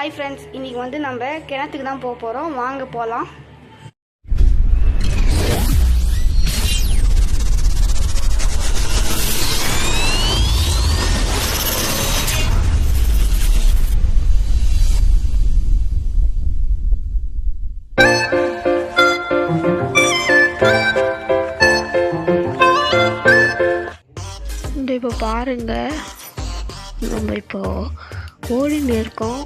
Hi friends இன்றைக்கி வந்து நம்ம கிணத்துக்கு தான் போக போகிறோம் வாங்க போகலாம் இப்போ பாருங்க நம்ம இப்போ ஓடின்னு இருக்கோம்.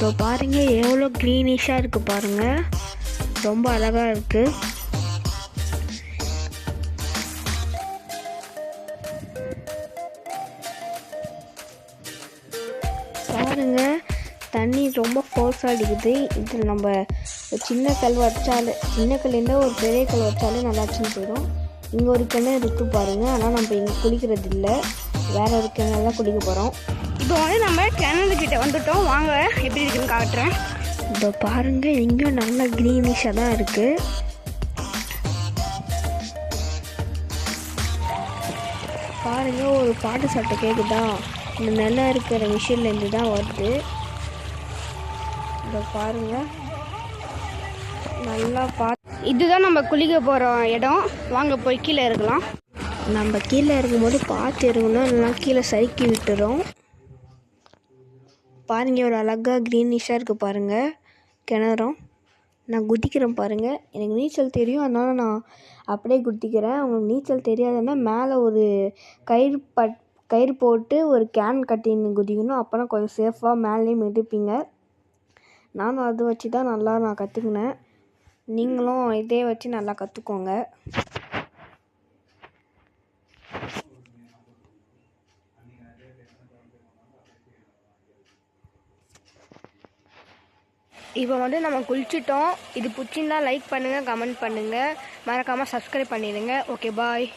இப்போ பாருங்கள் எவ்வளோ க்ரீனிஷாக இருக்குது பாருங்க. ரொம்ப அழகாக இருக்குது பாருங்கள் தண்ணி ரொம்ப ஃபோர்ஸ் அடிக்குது. இதில் நம்ம ஒரு சின்ன கல் வச்சாலே சின்ன கல்லேருந்தே ஒரு பெரிய கல் வச்சாலே நல்லாச்சுன்னு போயிடும் இங்கே ஒரு கிணறு இருக்குது பாருங்கள் ஆனால் நம்ம இங்கே குளிக்கிறது இல்லை வேற கிணறு தான் குளிக்க போகிறோம் இப்போ வந்து நம்ம கிணறு கிட்ட வந்துட்டோம். வாங்க எப்படி இருக்குன்னு காட்டுறேன். இப்போ பாருங்க இங்கேயும் நல்ல க்ரீனிஷாக தான் இருக்குது பாருங்க ஒரு பாட்டு சட்டை கேட்குதா இந்த நிலம் இருக்கிற மிஷின்லேருந்து தான் வருது. இப்போ பாருங்க. நல்லா பா இதுதான் நம்ம குளிக்க போகிற இடம். வாங்க போய் கீழே இருக்கலாம். நம்ம கீழே இருக்கும்போது பார்த்து இருக்கணும் இல்லைனா கீழே சறுக்கி விட்டுரும். பாருங்கள் ஒரு அழகாக க்ரீனிஷாக இருக்குது பாருங்கள் கிணறும். நான் குதிக்கிறேன் பாருங்கள் எனக்கு நீச்சல் தெரியும் அதனால் நான் அப்படியே குதிக்கிறேன். உங்களுக்கு நீச்சல் தெரியாதுன்னா மேலே ஒரு கயிறு பட் கயிறு போட்டு ஒரு கேன் கட்டின்னு குதிக்கணும். அப்போ தான் கொஞ்சம் சேஃபாக மேலேயும் மிதிப்பீங்க நானும் அதை வச்சு தான் நல்லா நான் கற்றுக்கினேன் நீங்களும் இதே வச்சு நல்லா கற்றுக்கோங்க இப்போ வந்து நம்ம குளிச்சிட்டோம். இது பிடிச்சிருந்தா லைக் பண்ணுங்கள் கமெண்ட் பண்ணுங்கள் மறக்காமல் சப்ஸ்கிரைப் பண்ணிடுங்க. Okay bye